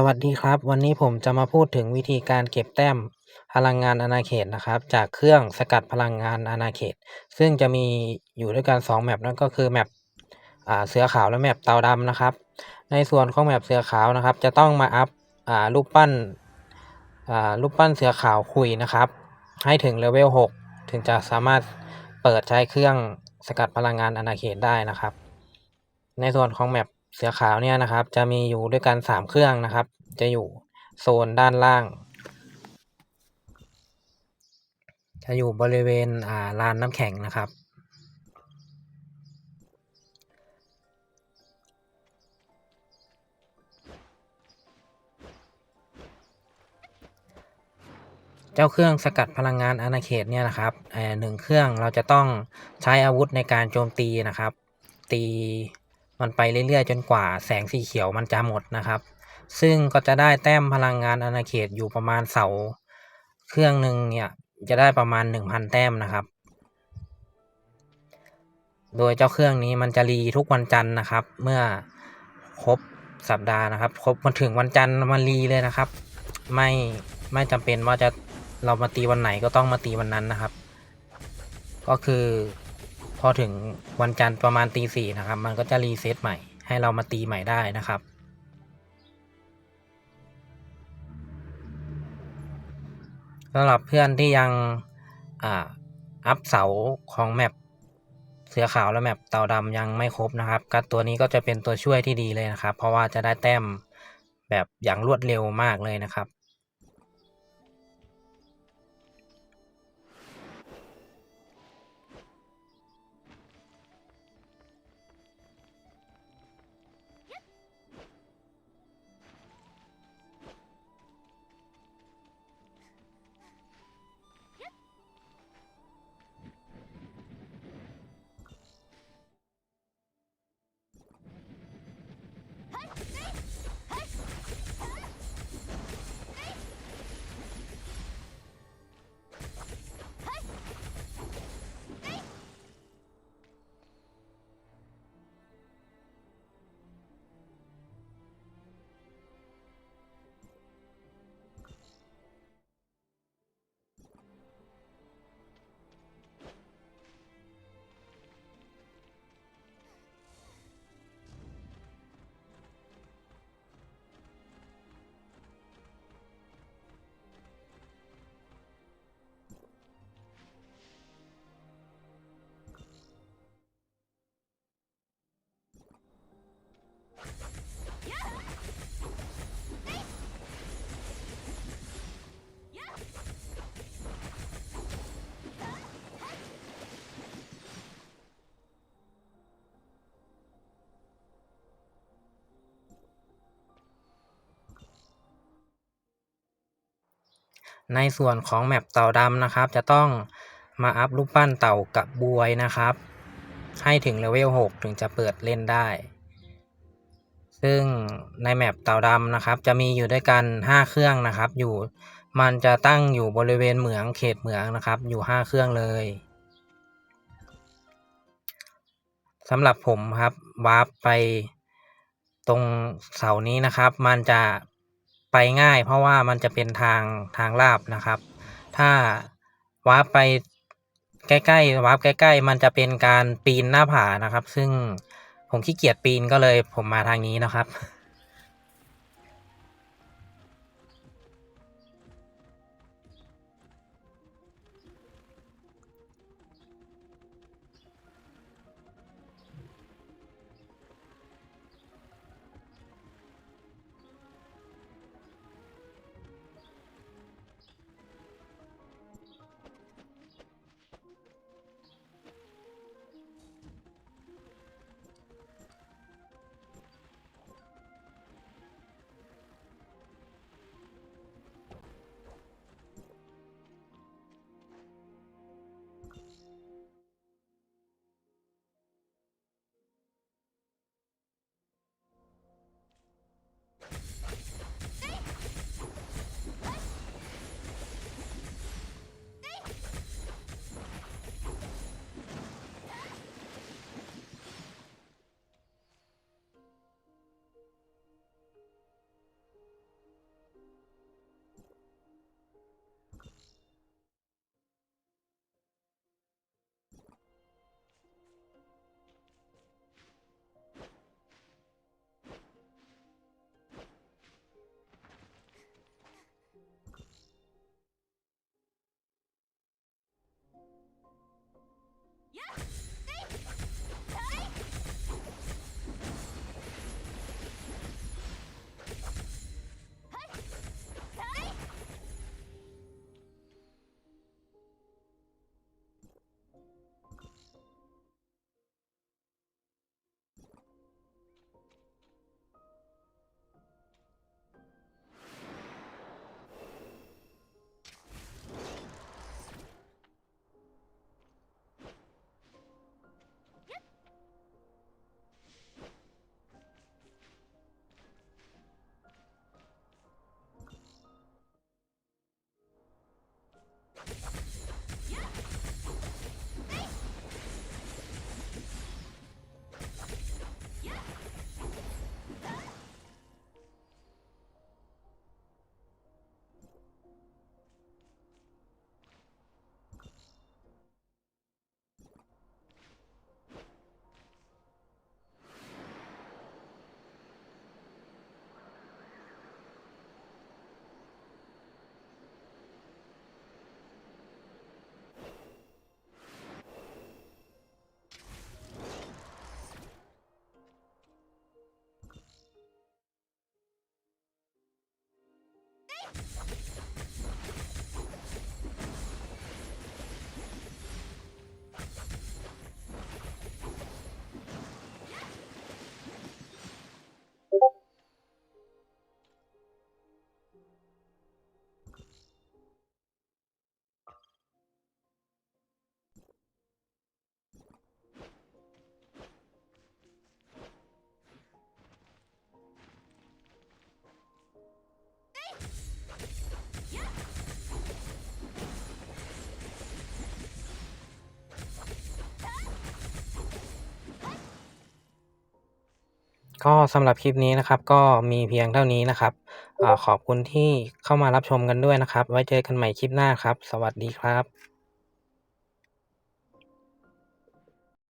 สวัสดีครับ วันนี้ผมจะมาพูดถึงวิธีการเก็บแต้มพลังงานอาณาเขตนะครับ จากเครื่องสกัดพลังงานอาณาเขต ซึ่งจะมีอยู่ด้วยกัน2แมปนั่นก็คือแมปเสือขาวและแมปเตาดำนะครับ ในส่วนของแมปเสือขาวนะครับ จะต้องมาอัพอรูปปั้นรูปปั้นเสือขาวคุยนะครับ ให้ถึงเลเวล6ถึงจะสามารถเปิดใช้เครื่องสกัดพลังงานอาณาเขตได้นะครับ ในส่วนของแมป เสือขาวเนี่ยนะครับ จะมีอยู่ด้วยกันสามเครื่องนะครับ จะอยู่โซนด้านล่าง จะอยู่บริเวณอ่าลานน้ำแข็งนะครับ เจ้าเครื่องสกัดพลังงานอาณาเขตเนี่ยนะครับหนึ่งเครื่องเราจะต้องใช้อาวุธในการโจมตีนะครับ ตี มันไปเรื่อยๆ จนกว่าแสงสีเขียวมันจะหมดนะครับ ซึ่งก็จะได้แต้มพลังงานอาณาเขตอยู่ประมาณเสา เครื่องหนึ่งเนี่ยจะได้ประมาณหนึ่งพันแต้มนะครับ โดยเจ้าเครื่องนี้มันจะรีทุกวันจันทร์นะครับ เมื่อครบสัปดาห์นะครับ ครบมาถึงวันจันทร์มันรีเลยนะครับ ไม่ไม่จำเป็นว่าจะเรามาตีวันไหนก็ต้องมาตีวันนั้นนะครับ ก็คือ พอถึงวันจันทร์ประมาณตีสี่นะครับ มันก็จะรีเซ็ตใหม่ ให้เรามาตีใหม่ได้นะครับสำหรับเพื่อนที่ยังอัพเสาของแมปเสือขาวและแมปเต่าดำยังไม่ครบนะครับก็ตัวนี้ก็จะเป็นตัวช่วยที่ดีเลยนะครับ เพราะว่าจะได้แต้มแบบอย่างรวดเร็วมากเลยนะครับ ในส่วนของแมปเต่าดำนะครับ จะต้องมาอัพรูปปั้นเต่ากับบวยนะครับ ให้ถึงเลเวล 6 ถึงจะเปิดเล่นได้ ซึ่งในแมปเต่าดำนะครับ จะมีอยู่ด้วยกัน 5 เครื่องนะครับ อยู่มันจะตั้งอยู่บริเวณเหมืองเขตเหมืองนะครับ อยู่ 5 เครื่องเลยสำหรับผมครับวาร์ปไปตรงเสานี้นะครับ มันจะ ไปง่าย เพราะว่ามันจะเป็นทางทางลาบนะครับ ถ้าวาร์ปไปใกล้ๆวาร์ปใกล้ ๆ มันจะเป็นการปีนหน้าผานะครับ ซึ่งผมขี้เกียจปีนก็เลยผมมาทางนี้นะครับ ก็สำหรับคลิปนี้นะครับก็มีเพียงเท่านี้นะครับอาขอบคุณที่เข้ามารับชมกันด้วยนะครับ ไว้เจอกันใหม่คลิปหน้าครับ สวัสดีครับ